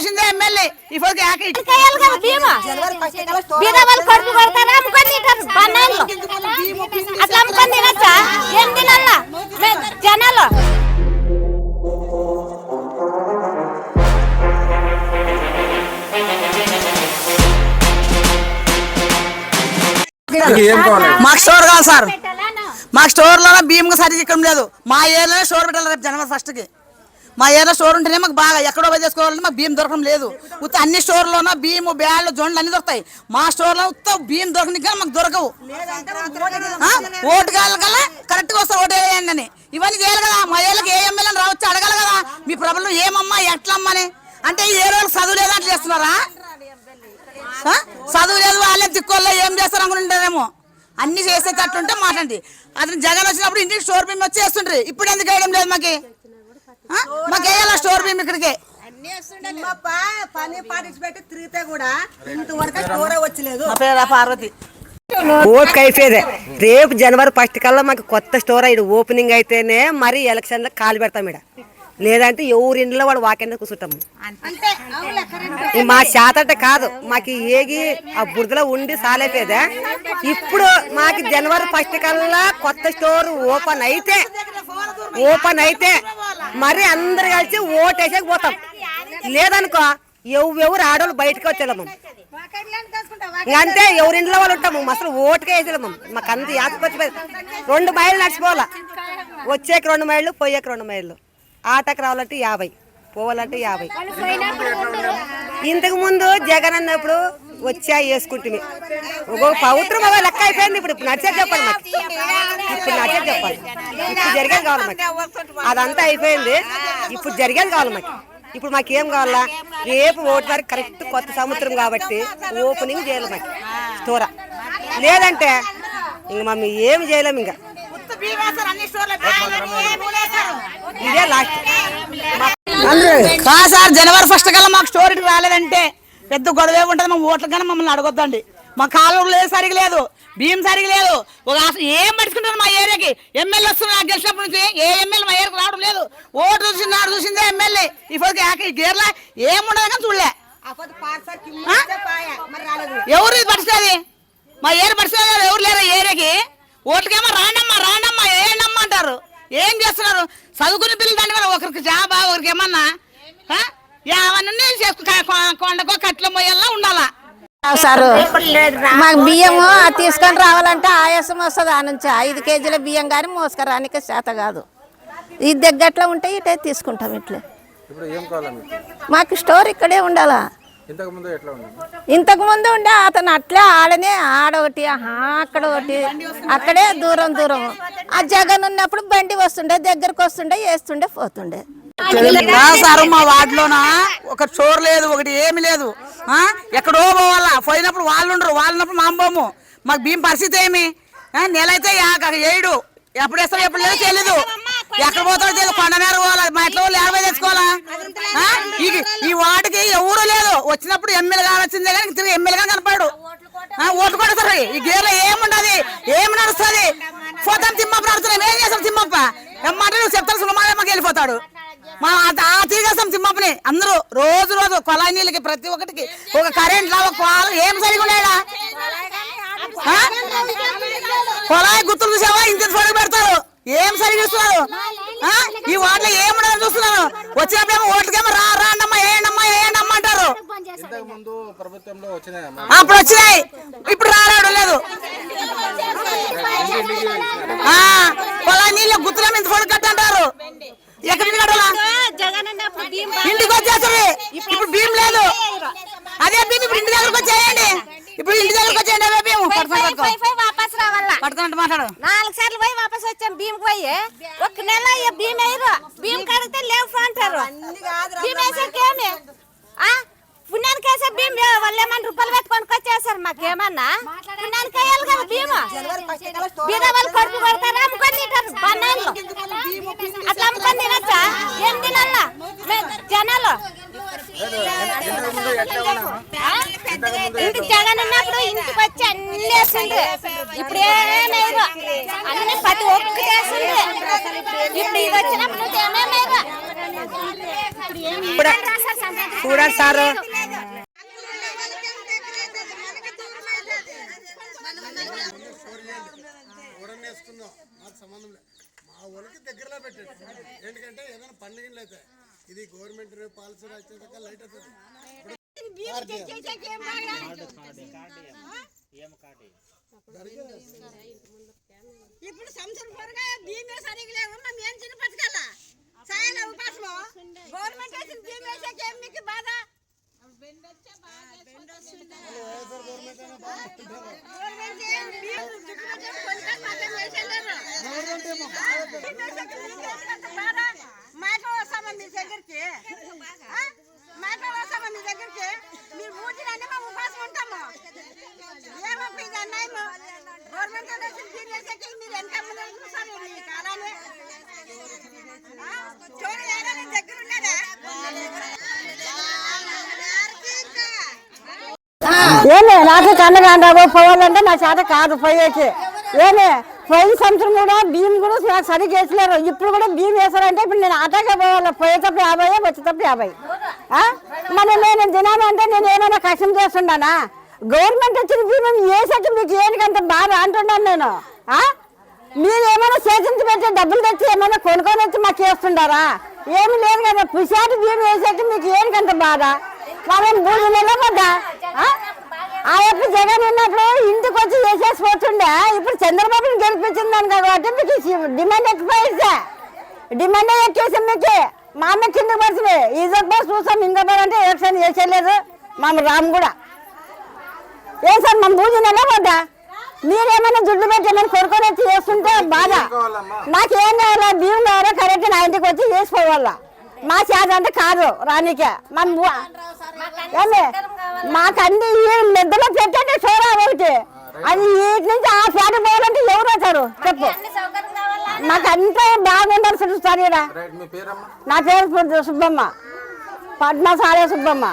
చూసిందే ఎమ్మెల్యే. ఇప్పుడు యాక కేయాలి కదా భీమా? బీద వాళ్ళు కడుపు కొడతారా? అమ్ముకొని తింటారు? బన్నాళ్ళు అట్లా అమ్ముకొని తినచ్చా? ఏం తినాలా? మే- జనాలు. మీకు స్టోర్ కావాలి సార్. మాకు స్టోర్లో భీమ్గా సరి ఇక్కడ లేదు. మా ఏరియాలో స్టోర్ పెట్టాలి రేపు జనవరి ఫస్ట్కి మా ఏదో స్టోర్ ఉంటేనే మాకు బాగా ఎక్కడో పోయి చేసుకోవాలంటే మాకు భీమ్ దొరకడం లేదు. ఉత్త అన్ని స్టోర్లోనూ భీము బ్యాళ్ళు జొండ్లు అన్ని దొరుకుతాయి. మా స్టోర్లో ఉత్త భీమ్ దొరకని కానీ మాకు దొరకవు. ఓటు కావాలి కల్లా కరెక్ట్గా వస్తా ఓటు వేయండి అని. ఇవన్నీ చేయాలి కదా. మా ఏళ్ళకి ఏ ఎమ్మెల్యేని రావచ్చు అడగాలి కదా. మీ ప్రభుత్వం ఏమమ్మా ఎట్లమ్మా అని. అంటే ఏ ఏరియాలో చదువు లేదా అట్లా చేస్తున్నారా? చదువు లేదు వాళ్ళే దిక్కుల్లో ఏం చేస్తారు అనుకుంటారేమో అన్ని చేసేటట్టుంటే మాట్లాడి అతను జగన్ వచ్చినప్పుడు ఇంటికి స్టోర్ భీమ్ వచ్చి వేస్తుండ్రి ఇప్పుడు ఎందుకు వేయడం లేదు మాకి? ఆ? మాకు వేయాలా స్టోర్ ఇక్కడికి? పని తిరిగితే కూడా ఇంతవరకు కూర వచ్చలేదు. నా పేరు పార్వతి? అయిపోయేదే. రేపు జనవరి ఫస్ట్ కల్లా మాకు కొత్త స్టోర్ అయ్యి ఓపెనింగ్ అయితేనే మరి ఎలక్షన్లో కాలు పెడతాం ఇక్కడ లేదంటే ఎవరి ఇంట్లో వాడు వాకెండ కూర్చుంటాము మా శాతట కాదు మాకు ఏగి ఆ బురదలో ఉండి సాలైపోయేదే ఇప్పుడు మాకు జనవరి ఫస్ట్ కల్లా కొత్త స్టోర్ ఓపెన్ అయితే ఓపెన్ అయితే మరి అందరు కలిసి ఓటేసేకి పోతాం. లేదనుకో ఎవరు ఆడవాళ్ళు బయటకు వచ్చేళ్ళము అంతే ఎవరింట్లో వాళ్ళు ఉంటాము. అసలు ఓటుకే వేసేళ్ళము మాకు అంత యాతకొచ్చి రెండు మైళ్ళు నడిచిపోవాలా? వచ్చేకి రెండు మైళ్ళు పోయేకి రెండు మైళ్ళు. ఆటకు రావాలంటే యాభై పోవాలంటే యాభై. ఇంతకు ముందు జగన్ అన్నప్పుడు వచ్చా వేసుకుంటుంది ఒక పవిత్రం అవ్వ లెక్క అయిపోయింది. ఇప్పుడు ఇప్పుడు నడిచేది చెప్పాలి మాకు. ఇప్పుడు నడిచేది చెప్పాలి. ఇప్పుడు జరిగేది కావాలి మాకు. అదంతా అయిపోయింది. ఇప్పుడు జరిగేది కావాలి మాకు. ఇప్పుడు మాకు ఏం కావాలా? రేపు ఓటు వరకు కరెక్ట్ కొత్త సంవత్సరం కాబట్టి ఓపెనింగ్ చేయాలి మాకు. స్టోరా లేదంటే ఇంక మమ్మీ ఏం చేయలేము ఇంకా. ఇదే లాస్ట్. కా సార్ జనవరి ఫస్ట్ కల్లా మాకు స్టోరీకి రాలేదంటే పెద్ద గొడవే ఉంటుంది. మా ఓట్ల కన్నా మమ్మల్ని అడగొద్దండి. మా కాలం లేదు సరిగా లేదు. బియ్యం సరిగా లేదు. ఒక అసలు ఏం పట్టుకుంటారు మా ఏరియాకి? ఎమ్మెల్యే వస్తున్నారు నాకు గెలిచినప్పటి నుంచి. ఏ ఎమ్మెల్యే మా ఏరియాకి రావడం లేదు. ఓటు చూసిందే ఎమ్మెల్యే. ఇప్పటికి ఏక ఈ గేర్లా ఏముండదు కానీ చూడలే? ఎవరు ఇది పడుతుంది మా ఏరు పడుతుంది ఎవరు లేరు ఏరియాకి? ఓట్లకేమో రాండమ్మా రాండమ్మా ఏండమ్మా అంటారు. ఏం చేస్తున్నారు? చదువుకుని పిల్లలు దాని వల్ల ఒకరికి జాబా ఒకరికి ఏమన్నా? ఆ? ఏమన్నా చేసుకు కొండకో కట్ల మొయ్యల్లా ఉండాలా. సారు మాకు బియ్యము తీసుకొని రావాలంటే ఆయాసం వస్తుంది ఆ నుంచి? ఐదు కేజీల బియ్యం కానీ మోసుకురానికి చేత కాదు. ఈ దగ్గట్లో ఉంటే ఇటే తీసుకుంటాం ఇట్లే. ఇప్పుడు ఏం కావాలి మీకు? మాకు స్టోర్ ఇక్కడే ఉండాలా. ఇంతకు ముందు ఎట్లా ఉంది ఇంతకు ముందు ఉండే అతను అట్లే ఆడనే ఆడొకటి అక్కడ ఒకటి అక్కడే దూరం దూరం. ఆ జగన్ ఉన్నప్పుడు బండి వస్తుండే దగ్గరకు వస్తుండే వేస్తుండే పోతుండే. సారు మా వార్డులోనా? ఒక చోరు లేదు ఒకటి ఏమి లేదు. ఆ? ఎక్కడో పోవాలా? పోయినప్పుడు వాళ్ళు ఉండరు వాళ్ళు ఉన్నప్పుడు మా అమ్మమ్మ మాకు భీం పరిస్థితి ఏమి? ఆ? నెల అయితే యా- ఏడు ఎప్పుడు వేస్తాం ఎప్పుడు లేదు తెలీదు. ఎక్కడ పోతాడో తెలియదు కొండనేరు పోవాలా? మా ఇంట్లో వాళ్ళు యాభై తెచ్చుకోవాలా? ఈ- వార్డుకి ఎవరు లేదు. వచ్చినప్పుడు ఎమ్మెల్యే కావాల్సిందే కానీ తిరిగి ఎమ్మెల్యేగా కనపడు ఆ, ఓట్లు కూడా సరే ఈ గేర్లో ఏముండదు? ఏమి నడుస్తుంది? పోతాం తిమ్మప్ప నడుస్తున్నాం. ఏం చేస్తాం తిమ్మప్ప? ఎమ్మంటే నువ్వు చెప్తాను సులమాలమ్మకి వెళ్ళిపోతాడు. మా ఆ- తీగేస్తాం తిమ్మప్పని అందరూ రోజు రోజు కొలాయి నీళ్ళకి ప్రతి ఒక్కటికి ఒక కరెంట్ లా ఒక పాలు ఏం సరిగా ఉన్నాడా ఆ? కొలాయి గుర్తులు చూసావా? ఇంత ఫోటో పెడతారు. ఏం సరిగా చూస్తున్నారు ఆ? ఈ వాటిలో ఏముండదని చూస్తున్నారు? వచ్చినప్పుడేమో ఓట్లకేమో రా రాండమ్మా ఏండమ్మా ఏండమ్మా అంటారు. అప్పుడు వచ్చినాయి. ఇప్పుడు రావడం లేదు. ఆ, పొలాన్ని నీళ్ళ గుర్తుల మీద ఫోన్ కట్టంటారు. ఎక్కడి నుంచి కట్టాలా ఇంటికి వచ్చేస్తుంది. ఇప్పుడు భీమ్ లేదు. అదే భీమ్ ఇప్పుడు ఇంటి దగ్గరకు వచ్చేయండి. ఇప్పుడు ఇంటి దగ్గరకు వచ్చేయండి అదే భీమ్. వాపస్ రావాలా? మాట్లాడు. నాలుగు సార్లు పోయి వాపస్ వచ్చాం భీమ్ పోయి. ఒక నెల భీమ్ వేయరు. భీమ్ కడిగితే లేవు అంటారు. భీమ్ వేసేకేమి పుణ్యానికి వేసే భీమ్. వాళ్ళు ఏమన్నా రూపాయలు పెట్టుకొని వచ్చేసారు మాకేమన్నా? పుణ్యానికి వేయాలి కదా భీమ్. బీద వాళ్ళు కడుపు కొడతారా అమ్ముకొని తింటారు బన్నాళ్ళు అట్లా అమ్ముకొని తినచ్చా ఏం తినాలా మే- జనాలు ఇంతకు ముందు ఎట్లా ఉన్నామా ఆ? ఇంటికి జగన్ ఉన్నప్పుడు ఇంటికి వచ్చి అన్ని వేసిండ్రు. ఇప్పుడు ఏమేరు అన్ని ప్రతి ఒక్కటి వేసిండ్రు. ఇప్పుడు ఇది వచ్చినప్పుడు ఏమేమేరు చూడండి సారు సంబంధం లేదు. మా ఊరికి దగ్గరలో పెట్టాడు ఎందుకంటే ఏదైనా పండుగలు అయితే ఇది గవర్నమెంట్ పాలసీ వచ్చేదాకా లైట్ అవుతుంది. ఇప్పుడు సంవత్సరం పొరగా బీమే సరిగ్గా లేవు. మేము ఏం చిన్న బతకాలా? సాయాల ఉపాసము? గవర్నమెంట్ వేసిన బీమ్ వేసాక ఏం మీకు బాధ? గవర్నమెంట్ ఏం బీమ్ చుట్టూ చుట్టూ కొనుక్కొని మాకేం వేసేయలేరు. బీమ్ వేసాక మీకు ఏంటంత బాధ? మాకు వస్తామా మీ దగ్గరికి ఆ? మాకు వస్తామా మీ దగ్గరికి మీరు ఊటినన్నీ మేము ఉపాసం ఉంటాము ఏమప్ప ఇది అన్యాయము గవర్నమెంట్ వేసిన బీమ్ వేసాక మీరు ఎంత మంది చూసారు మీ కాలాన్ని ఆ? చూడు ఏడాది దగ్గర ఉన్నారా ఏమే నాకు కన్నగాండాబో పోవాలంటే నా చేత కాదు పోయేకి. ఏమే పోయిన సంవత్సరం కూడా బియ్యం కూడా నాకు సరిగ్గా వేసలేరు. ఇప్పుడు కూడా బియ్యం వేసారంటే ఇప్పుడు నేను ఆటోకే పోవాలి. పోయేటప్పుడు యాభై వచ్చేటప్పుడు యాభై. మరి నేను దినాలు అంటే నేను ఏమైనా కష్టం చేస్తున్నానా గవర్నమెంట్ వచ్చిన బియ్యం వేసాక మీకు ఏనికంత బాధ అంటున్నాను నేను? మీరు ఏమైనా సేకరించి పెట్టి డబ్బులు తెచ్చి ఏమైనా కొనుక్కొని వచ్చి మాకు వేస్తుండారా? ఏమి లేదు కదా. పుషాటి బియ్యం వేసాక మీకు ఏనికంత బాధ? మనం మూడు నెలల పడ్డా? ఆ యొక్క జగన్ ఉన్నప్పుడు ఇంటికి వచ్చి చేసేసి పోతుండే. ఇప్పుడు చంద్రబాబుని గెలిపించిందని కాబట్టి మీకు డిమాండ్ ఎక్కువైందా డిమాండ్ ఎక్కేసి మీకు మా అమ్మ కింద పడుతుంది. ఈజో బాస్ చూసాం ఇంకా అంటే ఎలక్షన్ చేసేయలేదు. మా రామ్ కూడా. ఏ సార్ మన భూజి నెల మీరేమైనా జుడ్డు పెట్టి ఏమైనా కొనుక్కొని వచ్చి చేస్తుంటే బాధ. నాకేం కావాలా? బియ్యం కావాలా? కరెక్ట్ నా ఇంటికి వచ్చి చేసిపోవాలా మా చేత అంటే కాదు రానికే మా మాకు అన్ని నిద్రలో పెట్టండి చూడ ఒకటి. అది వీటి నుంచి ఆ పేట పోవాలంటే ఎవరు వచ్చారు చెప్పు. అన్ని సౌకర్యం కావాలా? మాకు అంతా బాగుండాలి సార్ ఈడ. రైట్ మీ పేరమ్మా? నా పేరు సుబ్బమ్మ. పద్మ సారే సుబ్బమ్మ.